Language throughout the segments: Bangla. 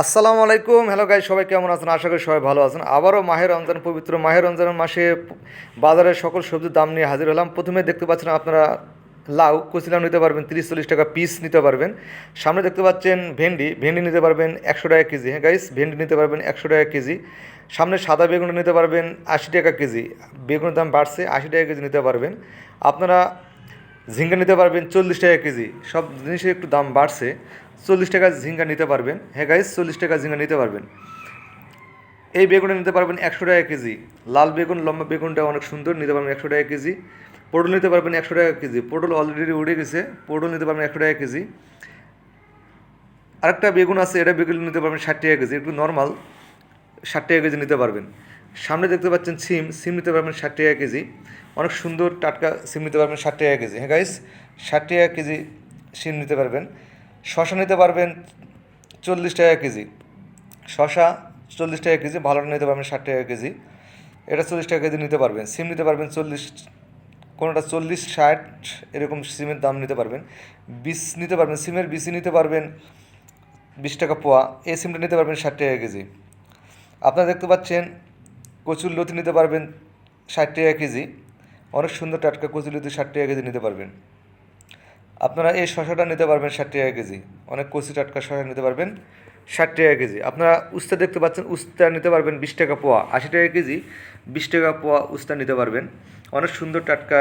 আসসালামু আলাইকুম। হ্যালো গাই সবাই কেমন আছেন? আশা করি সবাই ভালো আছেন। আবারও মাহের রমজান, পবিত্র মাহের রমজানের মাসে বাজারের সকল সবজির দাম নিয়ে হাজির হলাম। প্রথমে দেখতে পাচ্ছেন আপনারা লাউ কচিলাও নিতে পারবেন তিরিশ চল্লিশ টাকা পিস নিতে পারবেন। সামনে দেখতে পাচ্ছেন ভেন্ডি ভেন্ডি নিতে পারবেন একশো টাকা কেজি। হ্যাঁ গাইস, ভেন্ডি নিতে পারবেন একশো টাকা কেজি। সামনে সাদা বেগুন নিতে পারবেন আশি টাকা কেজি। বেগুনের দাম বাড়ছে, আশি টাকা কেজি নিতে পারবেন। আপনারা ঝিঙ্গা নিতে পারবেন চল্লিশ টাকা কেজি। সব জিনিসের একটু দাম বাড়ছে। চল্লিশ টাকা ঝিঙ্গা নিতে পারবেন। হ্যাঁ গাইস চল্লিশ টাকা ঝিঙ্গা নিতে পারবেন। এই বেগুনটা নিতে পারবেন একশো টাকা কেজি। লাল বেগুন, লম্বা বেগুনটা অনেক সুন্দর, নিতে পারবেন একশো টাকা কেজি। পটল নিতে পারবেন একশো টাকা কেজি। পটল অলরেডি উড়ে গেছে। পটল নিতে পারবেন একশো টাকা কেজি। আরেকটা বেগুন আছে, এটা বেগুন নিতে পারবেন ষাট টাকা কেজি। একটু নর্মাল ষাট টাকা কেজি নিতে পারবেন। সামনে দেখতে পাচ্ছেন সিম সিম নিতে পারবেন ষাট টাকা কেজি। অনেক সুন্দর টাটকা সিম নিতে পারবেন ষাট টাকা কেজি। হ্যাঁ গাইস ষাট টাকা কেজি সিম নিতে পারবেন। শশা নিতে পারবেন চল্লিশ টাকা কেজি। শশা চল্লিশ টাকা কেজি, ভালোটা নিতে পারবেন ষাট টাকা কেজি। এটা চল্লিশ টাকা কেজি নিতে পারবেন। সিম নিতে পারবেন চল্লিশ, কোনোটা চল্লিশ ষাট, এরকম সিমের দাম নিতে পারবেন। বিষ নিতে পারবেন, সিমের বিসি নিতে পারবেন বিশ টাকা পোয়া। এই সিমটা নিতে পারবেন ষাট টাকা কেজি। আপনারা দেখতে পাচ্ছেন কচুর লতি নিতে পারবেন ষাট টাকা কেজি। অনেক সুন্দর টাটকা কচুর লতি ষাট টাকা কেজি নিতে পারবেন। আপনারা এই শশাটা নিতে পারবেন ষাট টাকা কেজি। অনেক কচি টাটকা শশা নিতে পারবেন ষাট টাকা কেজি। আপনারা উস্তা দেখতে পাচ্ছেন, উস্তা নিতে পারবেন বিশ টাকা পোয়া। আশি টাকা কেজি, বিশ টাকা পোয়া উস্তা নিতে পারবেন। অনেক সুন্দর টাটকা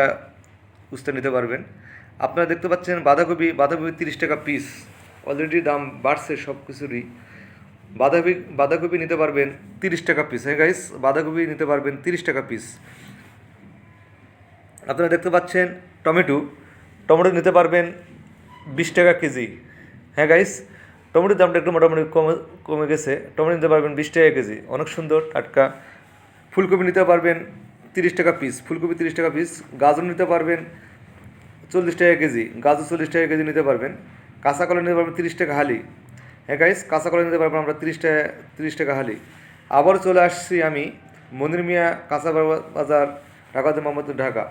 উস্তা নিতে পারবেন। আপনারা দেখতে পাচ্ছেন বাঁধাকপি বাঁধাকপি তিরিশ টাকা পিস অলরেডি দাম বাড়ছে সব কিছুরই বাঁধাকপি বাঁধাকপি নিতে পারবেন তিরিশ টাকা পিস হ্যাঁ গাইস বাঁধাকপি নিতে পারবেন তিরিশ টাকা পিস আপনারা দেখতে পাচ্ছেন টমেটো। টমেটো নিতে পারবেন বিশ টাকা কেজি। হ্যাঁ গাইস টমেটোর দামটা একটু মোটামুটি কমে কমে গেছে। টমেটো নিতে পারবেন বিশ টাকা কেজি। অনেক সুন্দর, টাটকা। ফুলকপি নিতে পারবেন তিরিশ টাকা পিস ফুলকপি তিরিশ টাকা পিস গাজর নিতে পারবেন চল্লিশ টাকা কেজি। গাজর চল্লিশ টাকা কেজি নিতে পারবেন। কাঁচা কলা নিতে পারবেন তিরিশ টাকা হালি। হ্যাঁ গাইস কাঁচা কলা নিতে পারবেন আমরা তিরিশ টাকা তিরিশ টাকা হালি। আবার চলে আসছি আমি মনির মিয়া কাঁচা বাজার, ঢাকাতে মোহাম্মদপুর ঢাকা।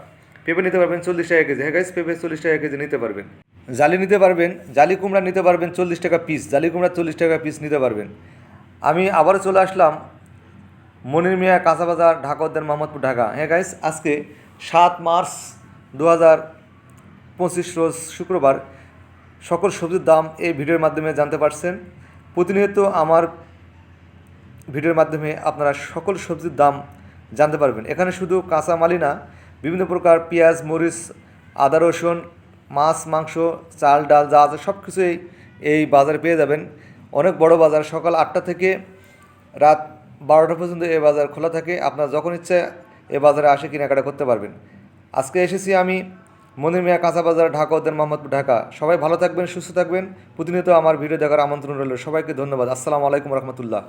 পেঁপে নিতে পারবেন চল্লিশ টাকা কেজি। হ্যাঁ গাইস পেঁপে চল্লিশ টাকা কেজি নিতে পারবেন। জালি নিতে পারবেন, জালি কুমড়া নিতে পারবেন চল্লিশ টাকা পিস জালি কুমড়া চল্লিশ টাকা পিস নিতে পারবেন। আমি আবারও চলে আসলাম মনির মিয়া কাঁচা বাজার, ঢাকা উদ্যান, মোহাম্মদপুর, ঢাকা। হ্যাঁ গাইস আজকে সাত মার্চ দু হাজার পঁচিশ রোজ শুক্রবার। সকল সবজির দাম এই ভিডিওর মাধ্যমে জানতে পারছেন। প্রতিনিয়ত আমার ভিডিওর মাধ্যমে আপনারা সকল সবজির দাম জানতে পারবেন। এখানে শুধু কাঁচা মালই না, বিভিন্ন প্রকার পেঁয়াজ, মরিচ, আদা, রসুন, মাছ, মাংস, চাল, ডাল যা আছে সব কিছুই এই বাজারে পেয়ে যাবেন। অনেক বড় বাজার, সকাল আটটা থেকে রাত বারোটা পর্যন্ত এই বাজার খোলা থাকে। আপনার যখন ইচ্ছে এ বাজারে আসে কেনাকাটা করতে পারবেন। আজকে এসেছি আমি মনির মিয়া, কাঁচা বাজার, ঢাকা, উদ্যান, মোহাম্মদপুর, ঢাকা। সবাই ভালো থাকবেন, সুস্থ থাকবেন। প্রতিনিয়ত আমার ভিডিও দেখার আমন্ত্রণ রইল। সবাইকে ধন্যবাদ। আসসালামু আলাইকুম রহমতুল্লাহ।